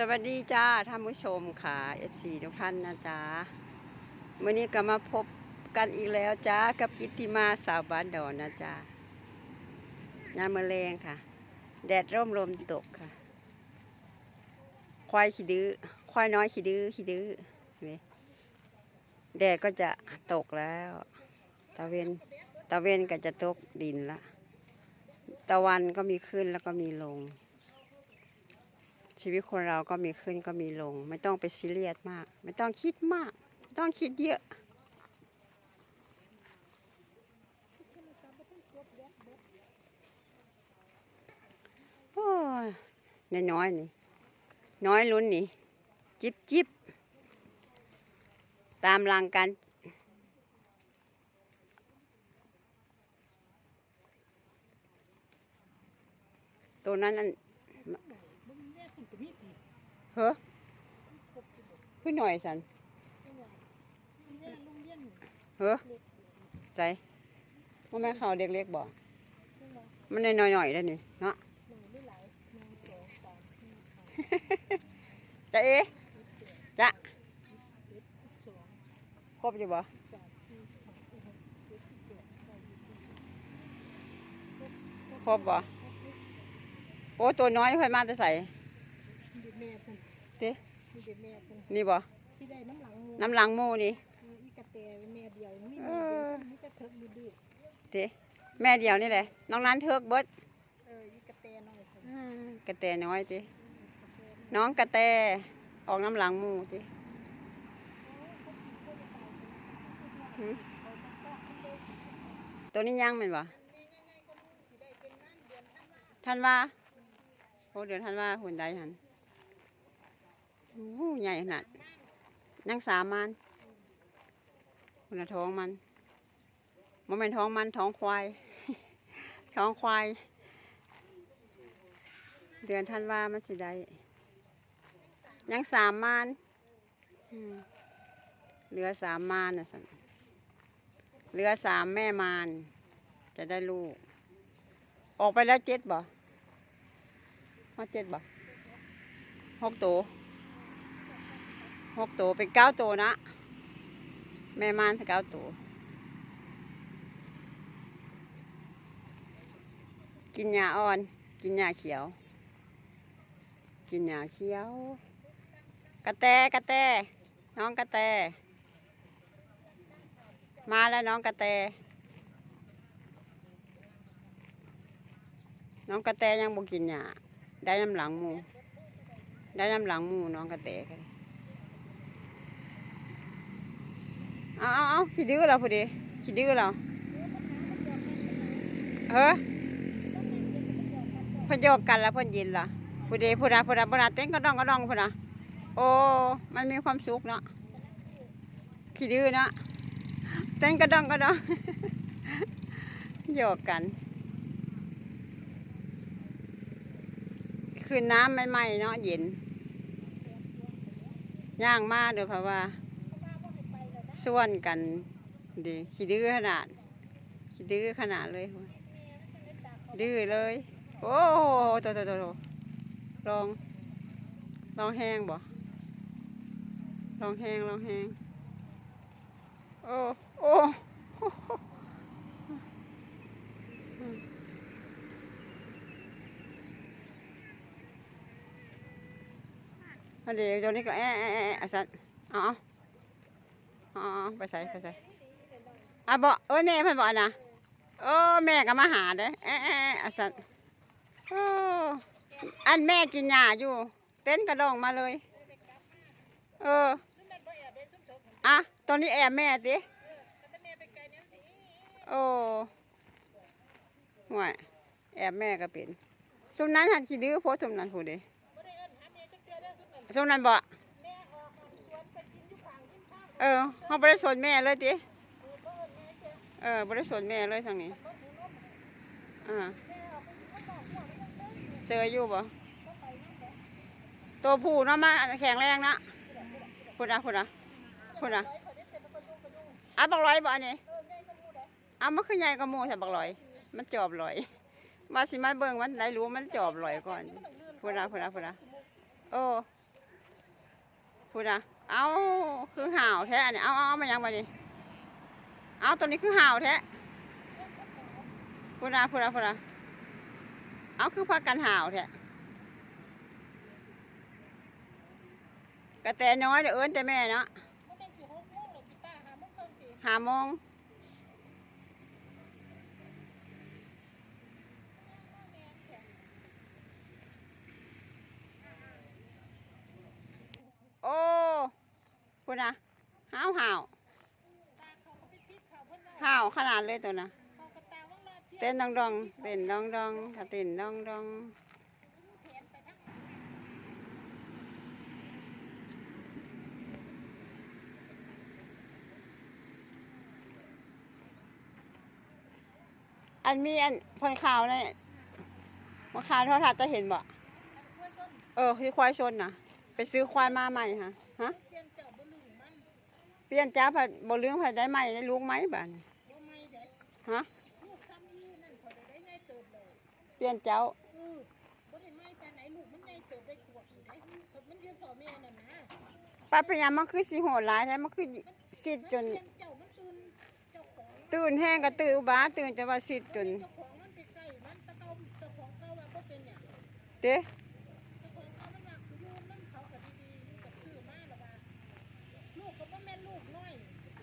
สวัสดีจ้าท่านผู้ชมค่ะ FC ทุกท่านนะจ๊ะมื่อนี้ก็มาพบกันอีกแล้วจ้ากับกิตติมาสาวบ้านดอนนะจ๊ะงานมะแรงค่ะ แดดร่มลมตกค่ะ ควายขี้ดื้อควายน้อยขี้ดื้อขี้ดื้อแดดก็จะตกแล้วตะเวนตะเวนก็จะตกดินละ ตะวันก็มีขึ้นแล้วก็มีลง ชีวิตคนเราก็มีขึ้นก็มีลง ไม่ต้องไปซีเรียสมาก ไม่ต้องคิดมากมต้องคิดเยอะ โอ้ยน้อยๆนี่ น้อยลุ้นนี่ จิบจิบตามรังกันตัวนั้นนั่น เฮ้อขึ้นหน่อยสันเฮ้อใจว่าแม่นเขาเด็กเล็กบอกมันน้อยๆหน่อยได้นี่เนาะจะเอ๊ะจะครบอยู่บ่ครบบ่โอ้ตัวน้อยค่อยมาจะใส่มีแม่เพิ่น เต้มีแต่แม่เพิ่นนี่บ่ที่ได้น้ำหลังงูน้ำหลังหมูนี่มีกระแตแม่เดียวมีเอแม่เดียวอมีแต่เถิกดื้อเต้แม่เดียวนี่แหละน้องนั้นเทิกเบิดๆเออมีกระแตน้อยเพิ่นกระแตน้อยติน้องกระแตออกน้ำหลังหมูติหืมตัวนี้ยังแมันบ่ท่านว่าโอ้เดือนท่านว่าหุ่นใดหัน โอ้ใหญ่ขนาดนั่งสามมันหุ่นท้องมันมันเป็นท้องมันท้องควาย ท้องควาย เดือนธันวามันสิได้ยังสามมานเหลือสามมานนะสันเหลือสามแม่มาน จะได้ลูก ออกไปแล้วเจ็ดบ่ฮอดเจ็ดบ่หกตัว หกตัวเป็นเก้าตัวนะ แม่มานเก้าตัวกินหญ้าอ่อน กินหญ้าเขียว กินหญ้าเขียว กระแตกระแตน้องกระแต มาแล้วน้องกระแต น้องกระแตยังบ่กินหญ้าได้น้ำหลังมู ได้น้ำหลังมูน้องกระแตกัน เอาเอาเอาขี้ดื้อเราพอดีขี้ดื้อเราเฮ้อพนโยกกันแล้วพ่นยินล่ะผู้ใดผู้ใดผู้ใดผู้ใดเต้นก็ดองก็ดองผู้ใดโอ้มันมีความสุขเนาะขี้ดื้อเนาะเต้นก็ดองก็ดองโยกกัน คืนน้ำใหม่ๆเนาะเย็นย่างมาเด้อเพราะว่า ส่วนกันดีขี้ดื้อขนาดขี้ดื้อขนาดเลย ดื้อเลย โอ้โหโตโตโตโตลองลองแห้งบ่ลองแห้งลองแห้งโอ้โอ้อันเดี๋ยวเดี๋ยวนี้ก็แอะแอะแอะอะสัตว์อาเอ อาเอาไปใส่ไปใส่อะบอกเออแม่เพิ่นบอกนะเออแม่ก็มาหาเด้อแอะแอะแอะอะสัตว์โอ้อันแม่กินหญ้าอยู่ เต้นกระดองมาเลย เอออะตอนนี้แอบแม่ติโอ้ห่วยแอบแม่ก็เป็นสมนั้นหันขี้ดื้อโพสต์สมนั้นผู้เดีสมนั้นบ่ เออเขาบริสนแม่เลยติเออบริสนแม่เลยทางนี้อ่าเจออยู่บ่ตัวผู้เนาะมาแข็งแรงนะพูดนะพูดนะพูดนะอะบักลอยบ่อันนี้อะมันคือใหญ่กว่าหมูใช่บักลอย มันจอบลอยมาสิมาเบิ่งมันได้รู้มันจอบลอยก่อนพูดนะพูดนะพูดนะโอ้พูดนะ เอาคือห่าวแท้อันนี้เอาเอาเอามายังมาดิเอาตัวนี้คือห่าวแท้พูดนะพูดนะพูดนะเอาคือพักกันห่าวแท้กระแตน้อยเดี๋ยวเอิ้นแต่แม่เนาะมันเป็นสิหกโมงเลยที่ป้าหาโมงครึ่งสิ หาโมงโอ้ พูดนะห่าวห่าวขาก็ไปปิดเขาเพิ่นว่าห่าวขนาดเลยตัวนะเต้นดองดองเต้นดองดองเต้นดองดองอันมีอันคนข่าวเนี่ยมาข่าวโทรทัศน์จะเห็นบ่เออคือควายชนนะไปซื้อควายมาใหม่ฮะฮะ เปลี่ยนเจ้าบ่ลืมมัน เปลี่ยนจ้าผัดบ่เรื่องผัดได้ใหม่ได้ลูกไหมบ้านบ่ไม่เด้ฮะลูกซ้ำนี่นั่นเขาได้ได้ไงเติบเลยเปลี่ยนเจ้าเออบ่ได้ไม่ไปไหนลูกมันใหญ่เติบได้ขวบอยู่ได้มันยืนสอแม่นั่นนะป้าพยายามมันคือสีโหดร้ายแท้มันคือสิดจนเปลี่ยนเจ้ามันตื่นเจ้าของตื่นแห้งก็ตื่นอุบ้าตื่นจะว่าสิดจนเจ้าของมันไปใกล้มันตะเกาเจ้าของเขาว่าบ่เป็นเนี่ยเด้ เจ้าของเขามันว่าคืออยู่นำเขาก็ดีๆอยู่กับซื้อมาแล้วว่าลูกก็บ่แม่นลูกน้อย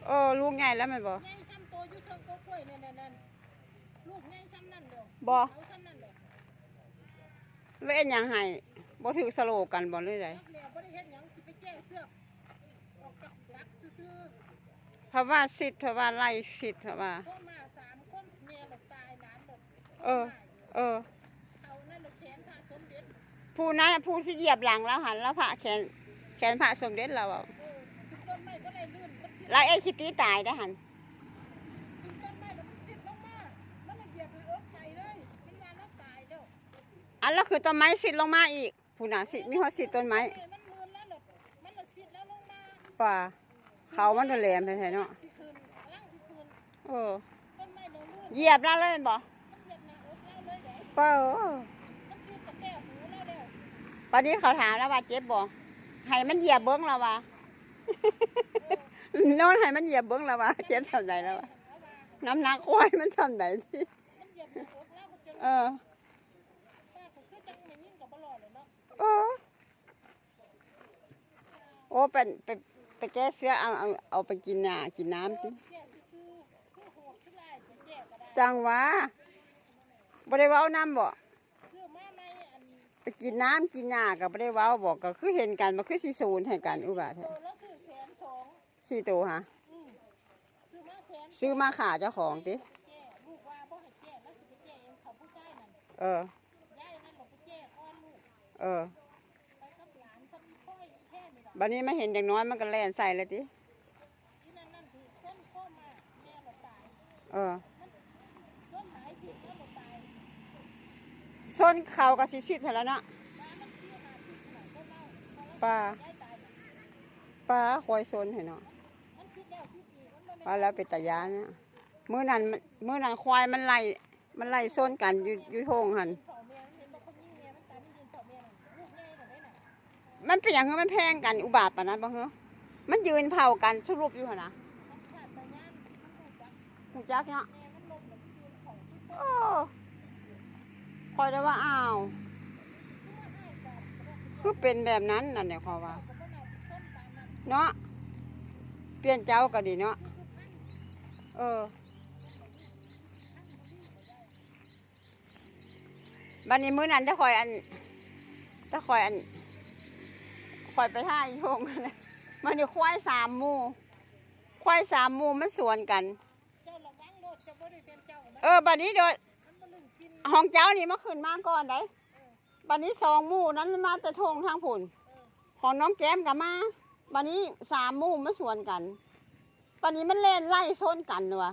เออลูกใหญ่แล้วแมันบ่ใหญ่ซ้ำโตอยู่เชิงโกกล้วยนั่นๆๆลูกใหญ่ซ้ำนั่นเด้อบ่เขาซ้ำนั่นเด้อแล้วเอ็นหยังให้บ่ถือสโลกันบ่เลยไดนักเรียนบ่ได้เฮ็ดหยังสิไปแจ้เสื้อกออกกับรักซื่อเพราะว่าสิทธิ์เพราะว่าไล่สิทธิ์เพราะว่าๆพ่อมาสามคนเมียหลบตายหลานหลบเออ เออเขานั่นหลบแขนพระสมเด็จผู้นั้นน่ะผู้ที่เหยียบหลังแล้วหันแล้วพระแขนแขนพระสมเด็จเราเอา เออถึงต้นไม้ก็ ได้ลื่นมันชิดไล่ไอ้คิตตี้ตายได้หันถึงต้นไม้แล้วมันชิดลงมามันละเหยียบเลยเอิบไปเลยมันมาแล้วตายเด้ออันแล้วคือต้นไม้สิทธิ์ลงมาอีกผู้น่ะสิมีหัวสิทธิ์ต้นไม้มันมืนแล้วหลบมันละชิดแล้วลงมาป่าเขามันโดนแหลมแท้ๆเนาะสิคืนร่างสิคืนเออต้นไม้เดินลื่นเหยียบแล้วเลยบ่มันเหยียบหน้าอกแล้วเลยเด้เป้ามันชิดกับแก้วหูแล้วเด้อปานนี้เขาถามแล้วว่าเจ็บบ่ให้มันเหยียบเบิ้งแล้วว่า น่นให้มันเหยียบเบิ้งแล้วว่าเจ็บสำใดแล้วว่าเอาว่าน้ำหนักควายมันสำใดที่เหยียบหน้าอเออโอ้เป็นไปไปแก้เสื้อเอาเอาเอาไปกินน่ะกินน้ำติแก้ซื่จังวะบ่ได้เว้าน้ำบ่ไปกินน้ำกินหญ้าก็บ่ได้เว้าบอกก็คือเห็นกันมันคือสิศูนย์ให้กันอุบาทโตแล้วซื้อแสนสองสี่ตัวฮะอืมซื้อมาแสนซื้อมาขาเจ้าของติแก้ลูกว่าบ่ให้แก้แล้วสิไปแก้เองเขาผู้ชายนั่นเออ ยายนั่นหลบไปแก้ก้อนลูกเออไปกับหลานซ้ำอีพ่อยอีแค่นี่ล่ะบัดนี้มาเห็นอย่างน้อยมันก็แล่นใส่เลยติอีนั่นนั่นคือส้นข้อมาแม่หลบตายเออส้นหายผิดแล้วหลบตายส้นเขาก็สิชิดให้แล้วเนาะ บ้านมันที่หาผิดขนาดส้นเล่าพอแล้วป้า ยายตายน่ะป้าคอยซนให้เนาะ ว่าแล้วเป็นตายานเนี่ยมื้อนั้นมันมื้อนั้นควายมันไล่มันไล่ส้นกันอยู่อยู่ทงหันมันเห็นบ่คนยิงแม่มันเฝ้มันลูกใหญ่กว่าได้น่ะมันเป็นอย่างคือมันแพงกันอุบาทปานนั้นบ่เหรอมันยืนเผากันสรุปอยู่หนะหูจักเนาะโอ้คอยได้ว่าอ้าวคือเป็นแบบนั้นนั่นแหละขอว่า เนาะเปลี่ยนเจ้าก็ดีเนาะ เออ บัดนี้มื้อนั้นจะคอยอันจะคอยอันคอยไปท่าอีทงนะมันนี่ควายสามมู่ควายสามมู่มันสวนกัน เออ บัดนี้โดยห้องเจ้านี่มาขึ้นมาก่อนได้บัดนี้สองมู่นั้นมาแต่ทงทางผุนของน้องแก้มกับมา บัดนี้สามมู่มาสวนกัน บัดนี้มันเล่นไล่โซนกันวะ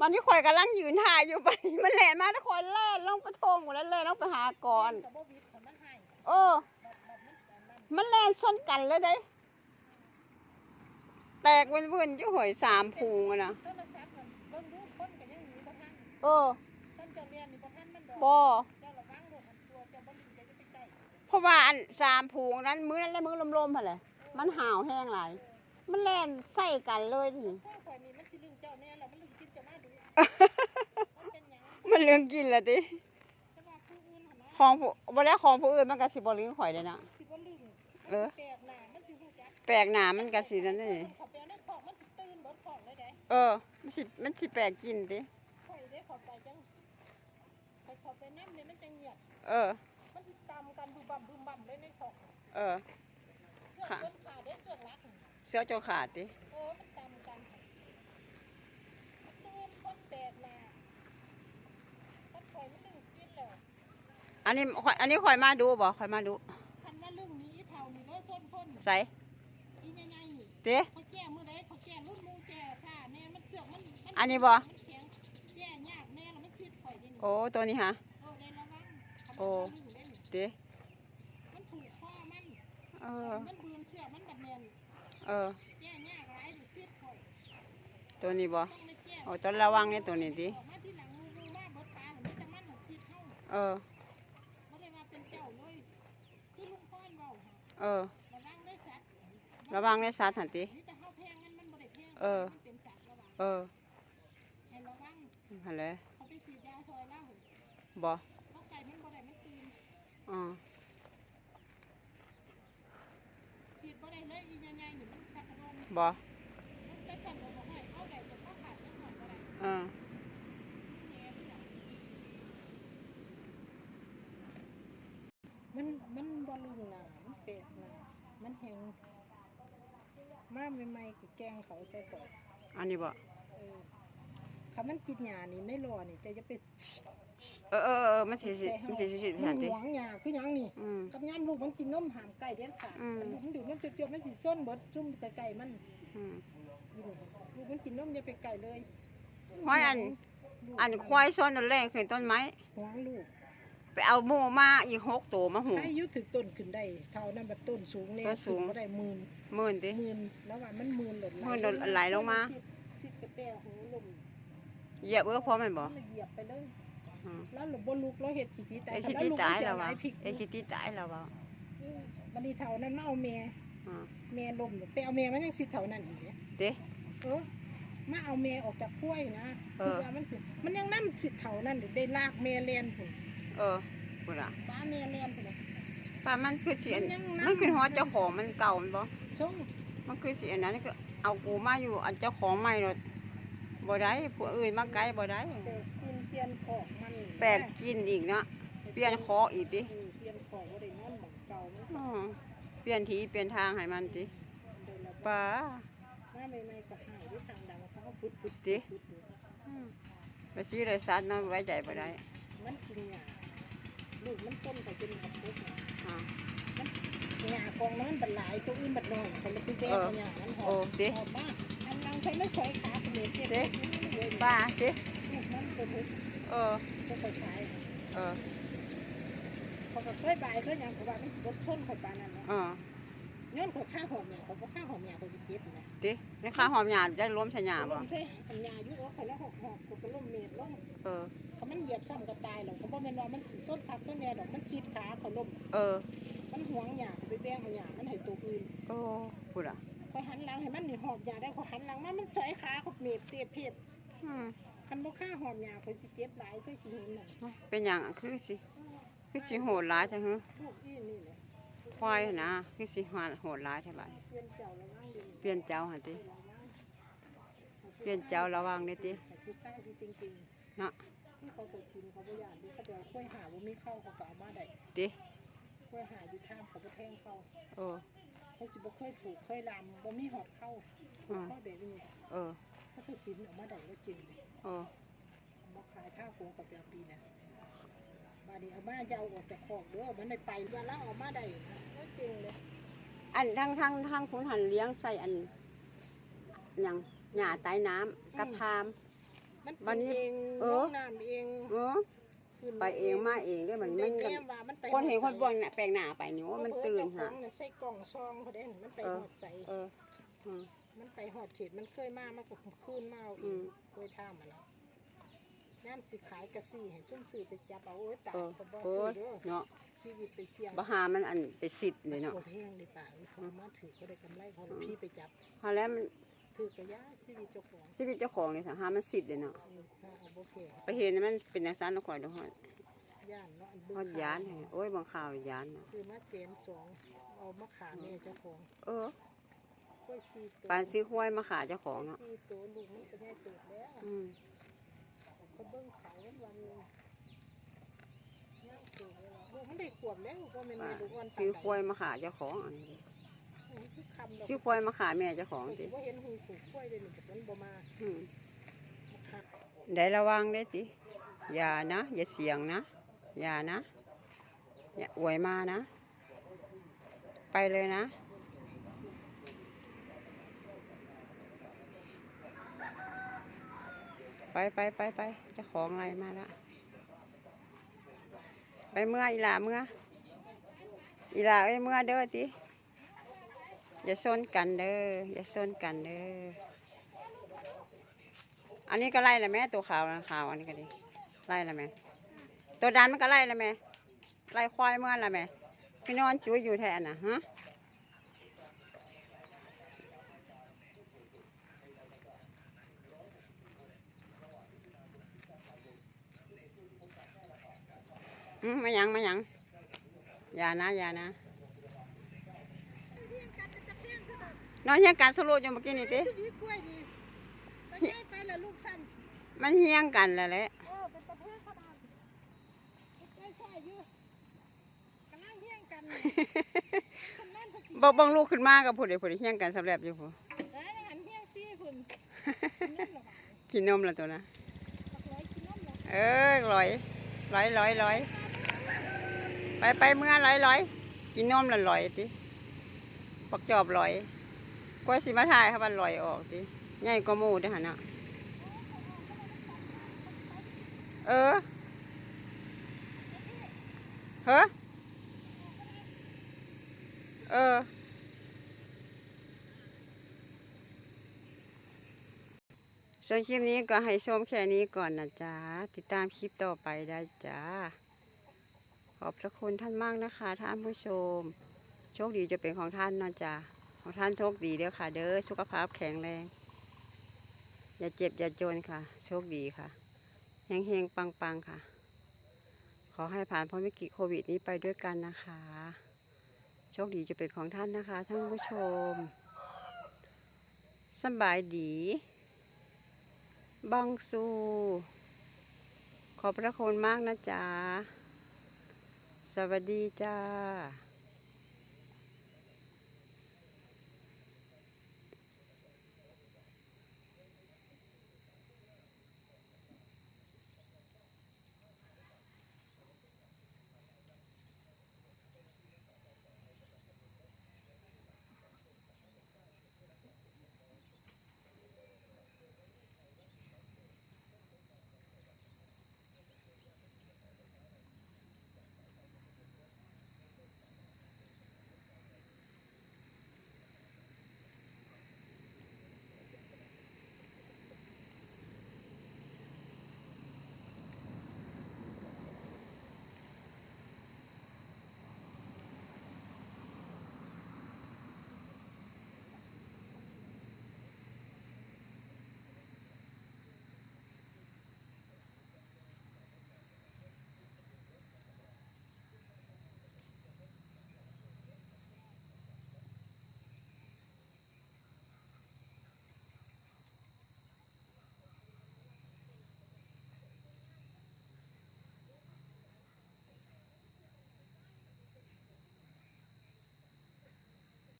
บัดนี้ข่อยกำลังยืนถ่ายอยู่บัดนี้มันเล่นมาทุกคนเล่นลงไปทงหมดแล้วเล่นลงไปหาก่อนกับบ่วิดของมันให้เออ มันแต่นั่นมันเล่นโซนกันเลยเด้ แตกเป็นวุ่นๆอยู่หอยสามพูงอะนะโทรศัพท์มันเออบ่ทันมันดอเพราะว่าอันสามพูงนั้นมื้อนั้นและมื้อลมๆหั่นแหละมันห่าวแห้งหลาย มันแล่นใส่กันเลยนี่ข้าวข่อยนี่มันสิลึงเจ้าแน่แล้วมันลึงกินเจะมาดูมันเป็นหยังมันเรื่องกินแหละติแต่ว่าผู้อื่นหั่นนะของผู้บ่แล้วของผู้อื่นมันก็สิบ่ลืมข่อยเลยนะ สิบ่ลึงเออ แปลกหน้ามันสิฮู้จักแปลกหน้ามันก็สินั่นนี่ เขาไปเอาในของมันสิตื่นเบิดของเลยเด้เออ มันสิมันสิแปลกกินติข่อยได้เข้าไปจังข่อยเข้าไปนำเนี่ยมันจังเงียบเออ มันสิตามกันบึมบั่มบึมบั่มเลยในของเออ เสื้อค่ะ ต้นขาเด้เสื้อรักนี่ เสื้อโจาขาดติโอ้มันตามกันตื่นคนแปลกหน้าถ้าข่อยมันลึงกินแล้วอันนี้ข่อยอันนี้ข่อยมาดูบ่ข่อยมาดูคันว่าลึงนี้อีเท่านี่เลยส้นพ่นใส่อีใหญ่ๆนี่ติเขาแก้มือใดเขาแก้รุ่นมูแก้ซ่าแน่มันเสือกมันมัอันนี้บ่มันแข็งแก้ยากแน่แล้วมันซีดข่อยดินี่โอ้ตัวนี้ฮะโอ้ได้ระวังโอ้ทำมันทำอยู่ได้นี่ติมันถูกข้อมันเออมันบืนเสือกมันบัดแน่น เออแก้ยากหลายหรือซีดข่อยตัวนี้บ่ต้องได้แก้โอ้ต้องระวังในตัวนี้ติออกมาที่หลังมูมูมาเบิดตาเห็นไหมแต่มันน่ะซีดเฮาเออบ่ได้ว่าเป็นเจ้าเลยคือลุงพ่อนเว้าค่ะเออ ระวังได้สัตว์ระวังในสัตว์หันตินี่แต่เฮาแพงมันมันบ่ได้แพงเออมันเป็นสัตว์ระวังเออให้ระวังหันเลยเขาไปฉีดยาซอยแล้วบ่เขาไก่มันบ่ได้มันตื่นอ๋อ ได้เลยอีใหญ่ๆนี่มันชักกระโดน บ่ มันไปสั่นบ่ให้เอาได้จะเข้าขาดจังหวัดบ่ได้ เออ แหน่ที่หลังมันมันบ่ลึงหนามันเป็ดหนามันแหงมาใหม่ๆก็แกงเขาใส่ก่อน อันนี้บ่ เออ ถ้ามันกินหญ้านี่ในรอนี่จะจะไปเออเออเออมันสิสิมันสิสิสิมัหันนติหวงหญ้าคือหยังนี่อืม กับยามลูกมันกินนมหามไก่เด็ดขาดอืมมันลูกมันดูดนมจบๆมันสิส้นเบิดซุ่มไก่ๆมันอืม กินลูกมันกินนมอย่าไปไก่เลยห้อยอันอันควายซ้อนนั่นแรงขึ้นต้นไม้ หวงลูก ไปเอาหมูมาอีกหกตัวมาหุงให้อายุถึงต้นขึ้นได้ เท่านั้นบัดต้นสูงเนี่ยต้นสูง ขึ้นบ่ได้หมื่นหมื่นติ หมื่นแล้วว่ามันหมื่นหล่นหมื่นหล่นไหลลงมาสิบกระแตหูลม เหยียบเอื้อพอแมันบ่มันเหยียบไปเลยอืมแล้วหลบบ่ลุกแล้วเฮ็ดขี้ตีตายไอ้คิดแล้วที่ลูกตายมันสิแล้วเอหวะลพริกไอ้คิดที่ตายแล้ววะบัดนี้เท่านั้นมาเอาแม่อืมแม่ลมไปเอาแม่มันยังสิเท่านั้นอีกเด้ติเออมาเอาแม่ออกจากกล้วยนะเออ คือว่ามันสิมันยังนํสิเท่านั้นได้ลากแม่แล่นพุ่นเออพุ่นล่ะป้าแม่แล่นพุ่นน่ะป้ามันคือสิอันมันยังนำมันคือฮอดเจ้าของมันเก่ามันบ่ส่งมันคือสิอันนั้นคือเอากูมาอยู่อันเจ้าของใหม่รถ บ่ได้ผู้อื่นมาไกลบ่ได้แต่กินเปลี่ยนของมันแปลกกินอีกเนาะเปลี่ยนคออีกดิเออเปลี่ยนของบ่ได้นอนหม่องเก่ามันอืมเปลี่ยนทีเปลี่ยนทางให้มันติเดินแล้วป้า มาใหม่ๆก็หายด้วยทางดังเขาก็ฟุดฟุดติ ฟุดอยู่อืมไปซื้อเลยสัตว์เนาะไว้ใจบ่ได้มันกินหญ้าลูกมันต้นไปเป็นกับพุกอ่า หญ้ากองนั้นบัดหลายตัวอื่นบัดน้อยคนละตัวแก่เออหญ้ามันหอโอ้มติหอมมากอันลัง ใส่ไม่ค่อยขาเขมรเจ็บติเลยป้าติมันตัวพุกเออก็ค่ขายเออเขาก็เคยบายเคยหยังเขาว่ามันสิบชนขอยปานนั้นเนาะเออย้อนข่อยฆ่าหอมหญ้าข่อยบ่ฆ่าหอมหญ้าข่อยสิเจ็บนะตินี่ข้าหอมหยาดจะรวมใส่หยาบ่ล้มใช่หอมหญ้าอยู่ว่าข่อยแล้วหอกหอกข่อยก็ล้มเม็ดลงเออเขามันเหยียบซ้ำก็ตายหรอกเขาบอกแม่นว่ามันสิส้นคักส้นแน่ดอกมันชีดขาเขาล้มเออ มันหวงหยาไปแบ่งเอาหยามันให้ตัวอื่นโอ้พูดอะ อยหันหลังให้มันนี่หอบหยาได้คอยหันหลังมามันสอยขาเขาเมีบเตียบเพียบอืมคันบ่ฆ่าหอมหยาคอยสิเจ็บหลายเคยสิเห็นน่ะเป็นอย่างอะคือสิคือสิโหดร้ายจังฮึลูกอีนี่แหละควายนะคือสิหาโหดร้ายแท้บัดเปลี่ยนเจ้าระวังดีเปลี่ยนเจ้าหั่นติเปลี่ยนเจ้าระวังเด้อติให้ผู้ชายที่จริงๆเนาะที่เขาตกชินเขาบ่อยากดีเขาเดี๋ยวค่อยหาว่ามีเข้าเขาก็เอามาได้ติค่อยหาอยู่ท่ามเขาบ่แทงเข้าเออ เขาสิบ่เคยถูกเคยลำบ่มีหอดเข้าอืมเข้าแบบนี้เออเขาจะชินออกมาได้ก็จริงเออมาขายข้าวโพดกับเปียปีนะบาดนี้เอามาจะเอาออกจากคอกเด้อมันได้ไปวันละออกมาได้ก็จริงเลยอันทั้งทั้งทั้งคุณหันเลี้ยงใส่อันหยังหญ้าใต้น้ำกับทามมันวักินนนี้เองเอลองน้ำเองเออ ขึ้นไปเองมาเองเด้อมันได้มันแก้ก็มว่ามันไปคนเห็นหคอนดบ่นน่ะแปลงหน้าไปนี่ว่ามันตื่นฮะฮะใส่กล่องซองเขาได้มันไปเออ หอดใส่เอออืม มันไปหอดเขตมันเคยมามันก็คืนมาเอาอือีมกเคยท่ามันแล้วย่ามสิขายกะซี่ให้ชุ่มซื้อไปจับเอาโอ้ยตายเออก็บ่โอ้ซื้อยเด้อเนาะชีวิตไปเสี่ยงบ่หามันอันไปสิทธิ์เลยเนาะปวดแห้งในป่าเอ้ยเขามาถือก็ได้กำไรเขาพี่ไปจับ พอแล้วมัน ถือกระยาชีวิตเจ้าของชีวิตเจ้าของนี่สหามันสิทธิ์เลยเนาะเออถ้าเอาบ่แก่ไปเห็นมันเป็นจังซั่นแล้วข่อยดูฮอดย่านเนาะอันฮเบิ่องดยานข่ให้วโอ้ยบางข่าวยานน่ะซื้อมาเศนสองเอามาขาแม่เจ้าของเออค่อยซีตัวปานซื้อควายมาขาเจ้าของเนาะซีตัวลูกมันก็ได้เติบแล้วอืมเขาเบิ่งเขาวันหนึงนั่งเติบแล้วลูกมันได้ขวบแล้วก็แม่นว่าแม่ลูกอ่อนปานซื้อใดควายมาขาเจ้าของอันนี้โอ้ย คือคำดอกซื้อควายมาขาแม่เจ้าของสิสิว่าเห็นหูผูกกล้วยเลยนี่แต่มันบ่มาอืมมาคักได้ระวังได้สิอย่านะ อย่าเสี่ยงนะ อย่านะ อย่าอวยมานะ ไปเลยนะ ไปไปไปไปเจะของอะไรมาละไปเมื่ออีหลาเมื่ออีหลาเอ้ยเมื่อเด้อติ อย่าซนกันเด้ออย่าซนกันเด้ออันนี้ก็ไล่ละแม่ตัวขาวขาวอันนี้ก็ดีไล่ละแม่ตัวดันมันก็ไล่ละแม่ไล่ควายเมื่อละแม่พี่นอนจุ้ยอยู่แทนนะฮะมาหยังมาหยังอย่านะอย่านะ นอนเฮียงกันสรุปอยู่เมื่อกี้นี่ติมีกล้วยนี่ก็ย้ายไปแล้วลูกซ้ำมันเฮียงกันแล้วแหละเออเป็นประเภทขนาดใกล้ใช่อยู่กำลังเฮี้ยงกันนี่คนนั้นเขาสิบอกบังลูกขึ้นมากับผู้ใดผู้ใดเฮียงกันสำเร็จอยู่ผู้ได้หันเฮี้ยงซี่คุณกินนมเหรอวะกินนมแล้วตัวนะบักร้อยกินนมเหรอเออร้อยร้อยร้อยร้อยไปไปเมื่อร้อยร้อยกินนมแล้วร้อยติปักจอบร้อย กว่าสิมาถ่ายครับมันร้อยออกติใหญ่กว่าหมูเด้อหันน่ะเออเฮ้อเออส่วนคลิปนี้ก็ให้ชมแค่นี้ก่อนนะจ๊ะ ติดตามคลิปต่อไปได้จ้า ขอบพระคุณท่านมากนะคะ ท่านผู้ชม โชคดีจะเป็นของท่านนะจ๊ะ อท่านโชคดีเด้อค่ะ เด้อสุขภาพแข็งแรง อย่าเจ็บอย่าจนค่ะ โชคดีค่ะเฮงเฮงปังปังค่ะ ขอให้ผ่านพ้นวิกฤตโควิดนี้ไปด้วยกันนะคะ โชคดีจะเป็นของท่านนะคะท่านผู้ชมสบายดี บังซูขอบพระคุณมากนะจ๊ะ สวัสดีจ้า